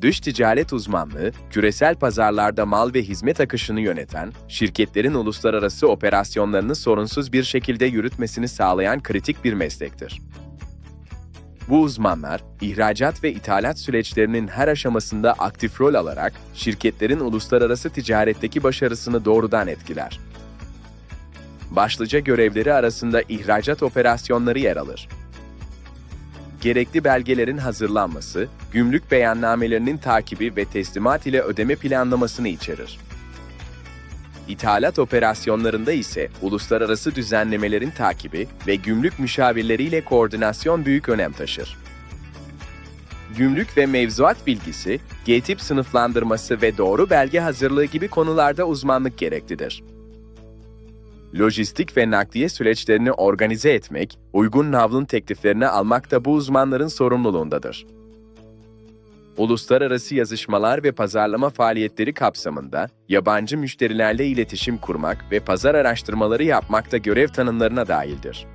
Dış ticaret uzmanlığı, küresel pazarlarda mal ve hizmet akışını yöneten, şirketlerin uluslararası operasyonlarını sorunsuz bir şekilde yürütmesini sağlayan kritik bir meslektir. Bu uzmanlar, ihracat ve ithalat süreçlerinin her aşamasında aktif rol alarak şirketlerin uluslararası ticaretteki başarısını doğrudan etkiler. Başlıca görevleri arasında ihracat operasyonları yer alır. Gerekli belgelerin hazırlanması, gümrük beyannamelerinin takibi ve teslimat ile ödeme planlamasını içerir. İthalat operasyonlarında ise uluslararası düzenlemelerin takibi ve gümrük müşavirleriyle koordinasyon büyük önem taşır. Gümrük ve mevzuat bilgisi, G-tip sınıflandırması ve doğru belge hazırlığı gibi konularda uzmanlık gereklidir. Lojistik ve nakliye süreçlerini organize etmek, uygun navlun tekliflerini almak da bu uzmanların sorumluluğundadır. Uluslararası yazışmalar ve pazarlama faaliyetleri kapsamında yabancı müşterilerle iletişim kurmak ve pazar araştırmaları yapmak da görev tanımlarına dahildir.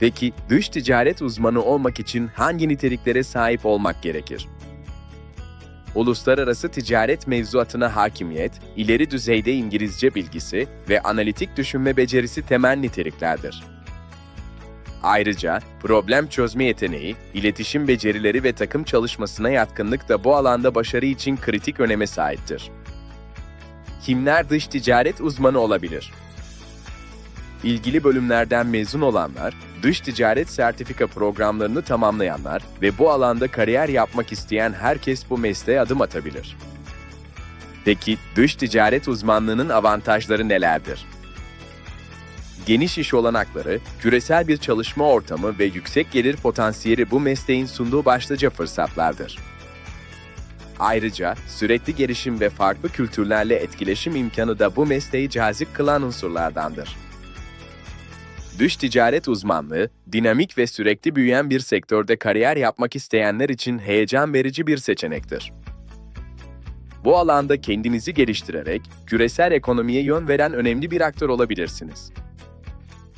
Peki dış ticaret uzmanı olmak için hangi niteliklere sahip olmak gerekir? Uluslararası ticaret mevzuatına hakimiyet, ileri düzeyde İngilizce bilgisi ve analitik düşünme becerisi temel niteliklerdir. Ayrıca problem çözme yeteneği, iletişim becerileri ve takım çalışmasına yatkınlık da bu alanda başarı için kritik öneme sahiptir. Kimler dış ticaret uzmanı olabilir? İlgili bölümlerden mezun olanlar, dış ticaret sertifika programlarını tamamlayanlar ve bu alanda kariyer yapmak isteyen herkes bu mesleğe adım atabilir. Peki dış ticaret uzmanlığının avantajları nelerdir? Geniş iş olanakları, küresel bir çalışma ortamı ve yüksek gelir potansiyeli bu mesleğin sunduğu başlıca fırsatlardır. Ayrıca sürekli gelişim ve farklı kültürlerle etkileşim imkanı da bu mesleği cazip kılan unsurlardandır. Dış ticaret uzmanlığı, dinamik ve sürekli büyüyen bir sektörde kariyer yapmak isteyenler için heyecan verici bir seçenektir. Bu alanda kendinizi geliştirerek küresel ekonomiye yön veren önemli bir aktör olabilirsiniz.